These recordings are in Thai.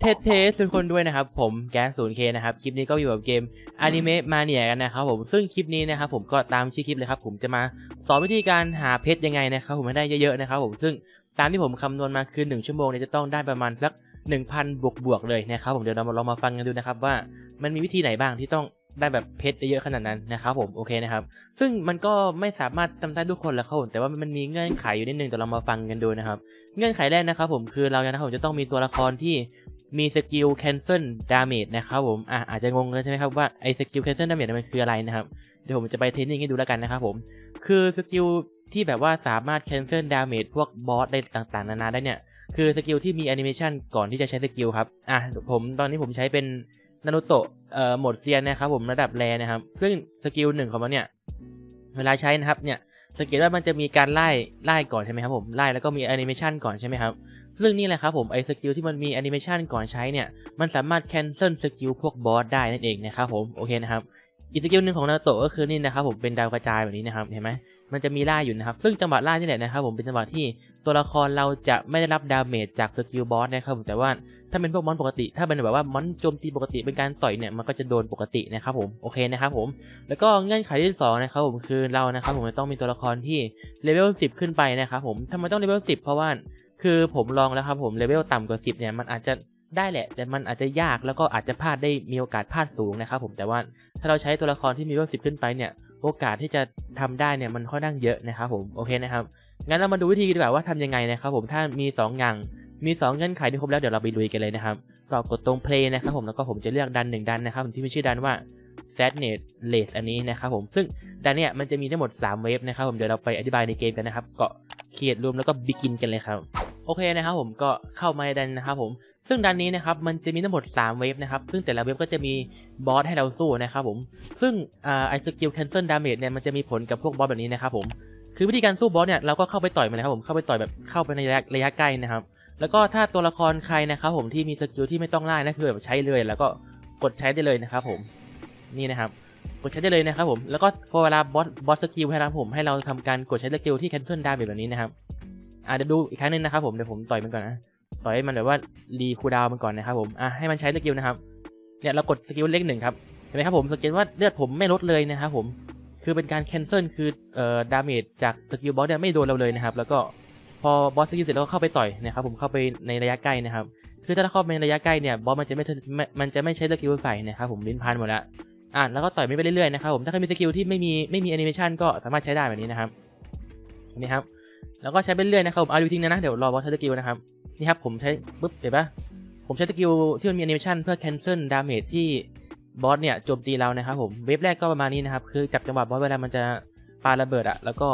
เทสเทสทุกคนด้วยนะครับผมแก๊สศูนย์เคนะครับคลิปนี้ก็อยู่กับเกมอนิเมะมาเนียกันนะครับผมซึ่งคลิปนี้นะครับผมก็ตามชื่อคลิปเลยครับผมจะมาสอนวิธีการหาเพชรยังไงนะครับผมให้ได้เยอะๆนะครับผมซึ่งตามที่ผมคำนวณมาคือ 1 ชั่วโมงเนี่ยจะต้องได้ประมาณสัก 1,000 บวกบวกเลยนะครับผมเดี๋ยวเรามาลองมาฟังกันดูนะครับว่ามันมีวิธีไหนบ้างที่ต้องได้แบบเพชรเยอะขนาดนั้นนะครับผมโอเคนะครับซึ่งมันก็ไม่สามารถทำได้ทุกคนแล้วครับผมแต่ว่ามันมีเงื่อนไขอยู่นิดนึงเดี๋ยวเรามาฟังกันดูนะครับ เงื่อนไขแรกนะครับผมคือเรานะครับผมจะต้องมีตัวละครที่ มีสกิล cancel damage นะครับผมอะอาจจะงงเลยใช่ไหมครับว่าไอ้สกิล cancel damage มันคืออะไรนะครับ เดี๋ยวผมจะไปเทรนนิ่งให้ดูแล้วกันนะครับผม คือสกิลที่แบบว่าสามารถ cancel damage พวกบอสได้ต่างๆ นานาได้เนี่ย คือสกิลที่มีแอนิเมชันก่อนที่จะใช้สกิลครับ อะผมตอนนี้ผมใช้เป็นนารุโตะเอ่อโหมดเซียนนะครับผมระดับแรนะครับ ซึ่งสกิลหนึ่งของมันเนี่ย เวลาใช้นะครับเนี่ย สังเกตว่ามันจะมีการไล่ไล่ก่อนใช่ไหมครับผมไล่แล้วก็มีแอนิเมชันก่อนใช่ไหมครับซึ่งนี่แหละครับผมไอ้สกิลที่มันมีแอนิเมชันก่อนใช้เนี่ยมันสามารถแคนเซิลสกิลพวกบอสได้นั่นเองนะครับผมโอเคนะครับ อีกสกิลหนึ่งของนาโตะก็คือนี่นะครับผมเป็นดาวกระจายแบบนี้นะครับเห็นไหมมันจะมีล่าอยู่นะครับ ซึ่งจังหวะล่านี่แหละนะครับผมเป็นจังหวะที่ตัวละครเราจะไม่ได้รับดาเมจจากสกิลบอสนะครับผมแต่ว่าถ้าเป็นพวกมอนปกติ ถ้าเป็นแบบว่ามอนโจมตีปกติเป็นการต่อยเนี่ยมันก็จะโดนปกตินะครับผมโอเคนะครับผมแล้วก็เงื่อนไขที่สองนะครับผมคือเรานะครับผมจะต้องมีตัวละครที่เลเวล10 ขึ้นไปนะครับผมทำไมต้องเลเวล10 เพราะว่าคือผมลองแล้วครับผมเลเวลต่ำกว่า 10เนี่ยมันอาจจะ ได้แหละ แต่มันอาจจะยากแล้วก็อาจจะพลาดได้มีโอกาสพลาดสูงนะครับผมแต่ว่าถ้าเราใช้ตัวละครที่มีเลเวล10ขึ้นไปเนี่ยโอกาสที่จะทำได้เนี่ยมันค่อนข้างเยอะนะครับผมโอเคนะครับงั้นเรามาดูวิธีดีกว่าว่าทำยังไงนะครับผมถ้ามี 2 อย่างมี 2 เงื่อนไขที่ครบแล้วเดี๋ยวเราไปลุยกันเลยนะครับก็กดตรง play นะครับผมแล้วก็ผมจะเลือกดันหนึ่งดันนะครับที่มีชื่อดันว่า Sadness Race อันนี้นะครับผมซึ่งดันเนี่ยมันจะมีทั้งหมด 3 เวฟนะครับผมเดี๋ยวเราไปอธิบายในเกมกันนะครับก็เขียนรวมแล้วก็บิกินกันเลยครับ โอเคนะครับผมก็เข้ามาในดันนะครับผมซึ่งดันนี้นะครับมันจะมีทั้งหมด 3 เวฟนะครับซึ่งแต่ละเวฟก็จะมีบอสให้เราสู้นะครับผมซึ่งไอสกิล cancel damage เนี่ยมันจะมีผลกับพวกบอสแบบนี้นะครับผมคือวิธีการสู้บอสเนี่ยเราก็เข้าไปต่อยมันนะครับผมเข้าไปต่อยแบบเข้าไปในระยะระยะใกล้นะครับแล้วก็ถ้าตัวละครใครนะครับผมที่มีสกิลที่ไม่ต้องไล่นะคือแบบใช้เลยแล้วก็กดใช้ได้เลยนะครับผมนี่นะครับกดใช้ได้เลยนะครับผมแล้วก็พอเวลาบอสบอสสกิลให้เราผมให้เราทำการกดใช้สกิลที่ cancel damage แบบนี้นะครับ อ่าเดี๋ยวดูอีกครั้งหนึงนะครับผมเดี๋ยวผมต่อยมันก่อนนะต่อยให้มันแบบว่ารีคูดาวมันก่อนนะครับผมอะให้มันใช้สกิลนะครับเนี่ยเรากดสกิลเลขหนึ่งครับเห็นไหมครับผมสังเกตว่าเลือดผมไม่ลดเลยนะครับผมคือเป็นการ cancel คือเอ่อดาเมจจากสกิลบอสเนี่ยไม่โดนเราเลยนะครับ แล้วก็พอบอสสกิลเสร็จแล้วก็เข้าไปต่อยนะครับผมเข้าไปในระยะใกล้นะครับคือถ้าเราเข้าไปในระยะใกล้เนี่ยบอสมันจะไม่ใช่ไม่มันจะไม่ใช้สกิลใส่นะครับผมลิ้นพันหมดล้วอะแล้วก็ต่อยไม่ไปเรื่อยๆนะครับผมถ้าใครมีสกิลที่ไม่มีไม่มีแอนิเมชันก็สามารถใช้ได้แบบนี้นะครับนี่ครับ แล้วก็ใช้ไปเรื่อยนะครับผมเอาดูทิ้งนะนะเดี๋ยวรอบอสใช้สกิลนะครับนี่ครับผมใช้ปุ๊บเห็นปะผมใช้สกิลที่มันมีแอนิเมชันเพื่อ cancel damage ที่บอสเนี่ยโจมตีเรานะครับผมเวฟแรกก็ประมาณนี้นะครับคือจับจังหวะบอสเวลามันจะปาระเบิดอะแล้วก็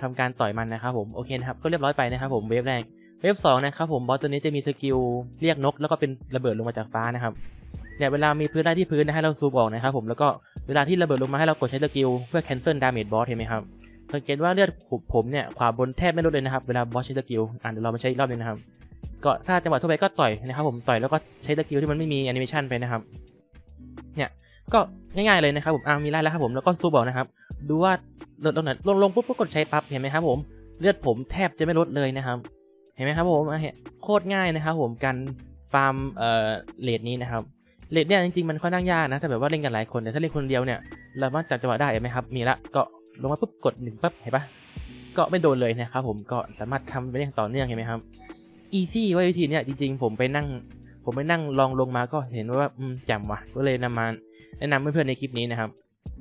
ทำการต่อยมันนะครับผมโอเคนะครับก็เรียบร้อยไปนะครับผมเวฟแรกเวฟสองนะครับผมบอสตัวนี้จะมีสกิลเรียกนก แล้วก็เป็นระเบิดลงมาจากฟ้านะครับเนี่ยเวลามีพื้นได้ที่พื้นนะให้เราซูมออกนะครับผมแล้วก็เวลาที่ระเบิดลงมาให้เรากดใช้สกิลเพื่อ cancel damage boss เห็นไหมครับ สังเกตว่าเลือดผมเนี่ยขวาบนแทบไม่ลดเลยนะครับ เวลาบอสใช้สกิลอ่านเดี๋ยวเรามาใช้อีกรอบหนึงนะครับ ก็ถ้าจังหวะทั่วไปก็ต่อยนะครับผมต่อยแล้วก็ใช้สกิลที่มันไม่มีแอนิเมชันไปนะครับ เนี่ยก็ง่ายๆเลยนะครับผมอ่ามีไล่แล้วครับผมแล้วก็ซูมออกนะครับ ดูว่าลดลงไหนลงลงปุ๊บก็กดใช้ปั๊บเห็นไหมครับผมเลือดผมแทบจะไม่ลดเลยนะครับ เห็นไหมครับผมเห็นโคตรง่ายนะครับผมการฟาร์มเอ่อเลดนี้นะครับเลดเนี่ยจริงๆมันค่อนข้างยากนะแต่แบบว่าเล่นกันหลายคนแต่ถ้าเล่นคนเดียวเนี่ยเราสามารถจับจังหวะได้ไหมครับมีละก็ ลงมาปุ๊บกดหนึ่งปั๊บเห็นปะก็ไม่โดนเลยนะครับผมก็สามารถทำไปได้อย่างต่อเนื่องเห็นไหมครับอีซี่ว่าวิธีเนี่ยจริงๆ ผมไปนั่ง ผมไปนั่งลองลงมาก็เห็นว่าอืมจ่มว่ะก็เลยนำมาแนะนำเพื่อนๆในคลิปนี้นะครับ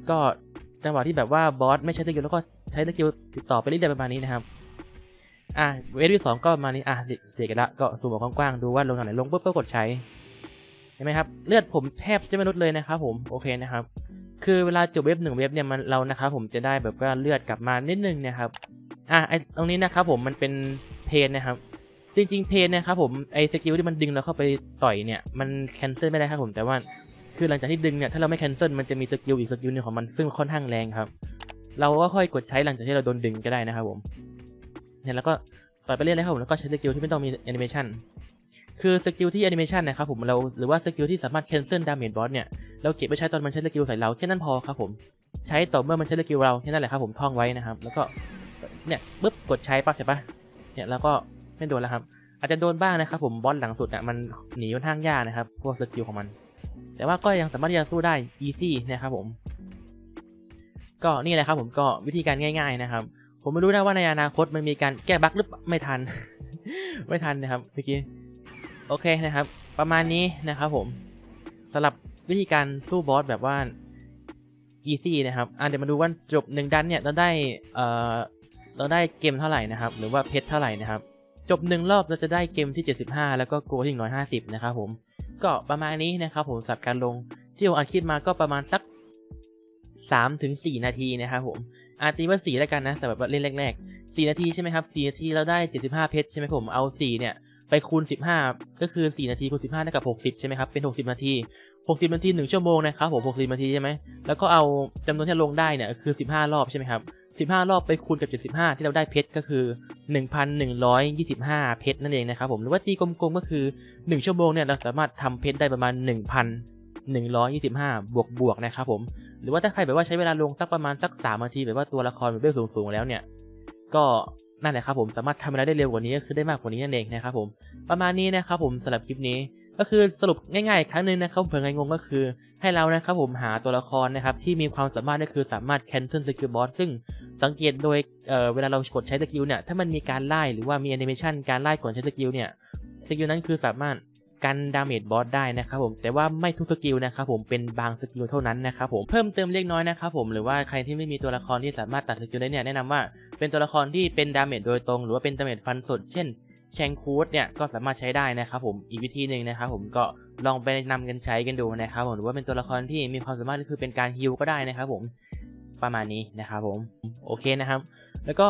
ก็จังหวะที่แบบว่าบอสไม่ใช้สกิลแล้วก็ใช้สกิลติดต่อไปเรื่อยๆประมาณนี้นะครับอะเวฟที่สองก็มานี้อะเสียกันละก็สูบออกกว้างๆดูว่าลงทางไหนลงปุ๊บก็กดใช้เห็นไหมครับเลือดผมแทบจะไม่ลดเลยนะครับผมโอเคนะครับ คือเวลาจบเว็บหนึ่งเว็บเนี่ยมันเรานะครับผมจะได้แบบว่าเลือดกลับมานิดนึงนะครับอะไอตรงนี้นะครับผมมันเป็นเพนนะครับ จริงๆเพนนะครับผมไอสกิลที่มันดึงเราเข้าไปต่อยเนี่ยมันแคนเซิลไม่ได้ครับผมแต่ว่าคือหลังจากที่ดึงเนี่ยถ้าเราไม่แคนเซิลมันจะมีสกิลอีกสกิลหนึงของมันซึ่งค่อนข้างแรงครับ เราก็ค่อยกดใช้หลังจากที่เราโดนดึงก็ได้นะครับผมเนี่ยแล้วก็ต่อยไปเรื่อยๆครับผมแล้วก็ใช้สกิลที่ไม่ต้องมีแอนิเมชัน คือสกิลที่แอนิเมชันนะครับผมเราหรือว่าสกิลที่สามารถแคนเซิลดาเมจบอสเนี่ยเราเก็บไปใช้ตอนมันใช้สกิลใส่เราแค่นั้นพอครับผมใช้ต่อเมื่อมันใช้สกิลเราแค่นั้นแหละครับผมท่องไว้นะครับ แล้วก็เนี่ยปึ๊บกดใช้ปั๊บใช่ปะเนี่ยแล้วก็ไม่โดนแล้วครับ อาจจะโดนบ้างนะครับผมบอสหลังสุดอะมันหนีค่อนข้างยากนะครับพวกสกิลของมัน แต่ว่าก็ยังสามารถที่จะสู้ได้ easy นะครับผม ก็นี่แหละครับผมก็วิธีการง่าย ๆนะครับ ผมไม่รู้นะว่าในอนาคตมันมีการแก้บั๊กหรือเปล่าไม่ทัน ไม่ทันนะครับเมื่อกี้ โอเคนะครับ ประมาณนี้นะครับผมสำหรับวิธีการสู้บอสแบบว่า easy นะครับอะเดี๋ยวมาดูว่าจบหนึ่งดันเนี่ยเราได้เอ่อเราได้เกมเท่าไหร่นะครับ หรือว่าเพชรเท่าไหร่นะครับ จบหนึ่งรอบเราจะได้เกมที่ 75 แล้วก็โกที่150 นะครับผมก็ประมาณนี้นะครับผมสำหรับการลงที่ผมอัดคลิปมาก็ประมาณสัก3ถึง4นาทีนะครับผมอาตีว่า4แล้วกันนะสำหรับเล่นแรกๆ4นาทีใช่ไหมครับ4นาทีเราได้ 75 เพชรใช่ไหมผมเอา4เนี่ย ไปคูณ 15 ก็คือ 4 นาทีคูณ 15เท่ากับ 60 ใช่ไหมครับ เป็น 60 นาที 60 นาที 1 ชั่วโมงนะครับผม60 นาทีใช่ไหมแล้วก็เอาจำนวนที่ลงได้เนี่ยคือ 15 รอบใช่ไหมครับ 15 รอบไปคูณกับ 75 ที่เราได้เพชรก็คือ 1,125 เพชรนั่นเองนะครับผม หรือว่าตีกลมๆ ก็คือ 1 ชั่วโมงเนี่ยเราสามารถทำเพชรได้ประมาณ 1,125 บวกบวกนะครับผม หรือว่าถ้าใครแบบว่าใช้เวลาลงสักประมาณสัก 3 นาทีแบบว่าตัวละครเป็นเวลสูงๆแล้วเนี่ย ก็ นั่นแหละครับผมสามารถทำอะไรได้เร็วกว่านี้ก็คือได้มากกว่านี้นั่นเองนะครับผมประมาณนี้นะครับผมสำหรับคลิปนี้ ก็คือสรุปง่ายๆอีกครั้งหนึ่งนะครับเผื่อใครงงก็คือ ให้เรานะครับผมหาตัวละครนะครับที่มีความสามารถก็คือสามารถ cancel skill boss ซึ่งสังเกตโดยเอ่อเวลาเรากดใช้สกิลเนี่ยถ้ามันมีการไล่หรือว่ามีแอนิเมชันการไล่ก่อนใช้สกิลเนี่ยสกิลนั้นคือสามารถ กันดาเมจบอสได้นะครับผมแต่ว่าไม่ทุกสกิลนะครับผมเป็นบางสกิลเท่านั้นนะครับผมเพิ่มเติมเล็กน้อยนะครับผมหรือว่าใครที่ไม่มีตัวละครที่สามารถตัดสกิลได้เนี่ยแนะนำว่าเป็นตัวละครที่เป็นดาเมจโดยตรง หรือว่าเป็นดาเมจฟันสดเช่นแชงคูดเนี่ยก็สามารถใช้ได้นะครับผมอีกวิธีหนึ่งนะครับผมก็ลองไปนำกันใช้กันดูนะครับผมหรือว่าเป็นตัวละครที่มีความสามารถก็คือเป็นการฮิลก็ได้นะครับผมประมาณนี้นะครับผมโอเคนะครับ แล้วก็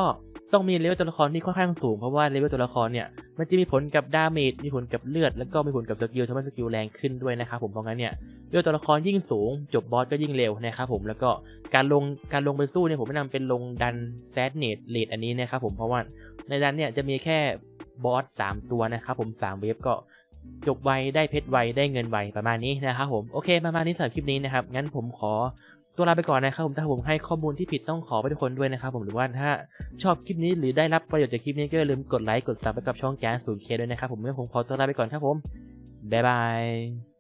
ต้องมีเลเวลตัวละครที่ค่อนข้างสูงเพราะว่าเลเวลตัวละครเนี่ยมันจะมีผลกับดาเมจมีผลกับเลือด แล้วก็มีผลกับสกิลทำให้สกิลแรงขึ้นด้วยนะครับผมเพราะงั้นเนี่ยเลเวลตัวละครยิ่งสูง จบบอสก็ยิ่งเร็วนะครับผมแล้วก็การลงการลงไปสู้เนี่ยผมแนะนำเป็นลงดันแซดเนตเลดอันนี้นะครับผมเพราะว่าในดันเนี่ยจะมีแค่บอส3ตัวนะครับผม3เวฟก็จบไวได้เพชรไวได้เงินไวประมาณนี้นะครับผมโอเคประมาณนี้สำหรับคลิปนี้นะครับงั้นผมขอ ตัวลาไปก่อนนะครับผมถ้าผมให้ข้อมูลที่ผิดต้องขอไปทุกคนด้วยนะครับผมหรือว่าถ้าชอบคลิปนี้หรือได้รับประโยชน์จากคลิปนี้ก็อย่าลืมกดไลค์กดซับไปกับช่องแก๊สศูนย์เคด้วยนะครับผมงั้นผมขอตัวลาไปก่อนครับผมบ๊ายบาย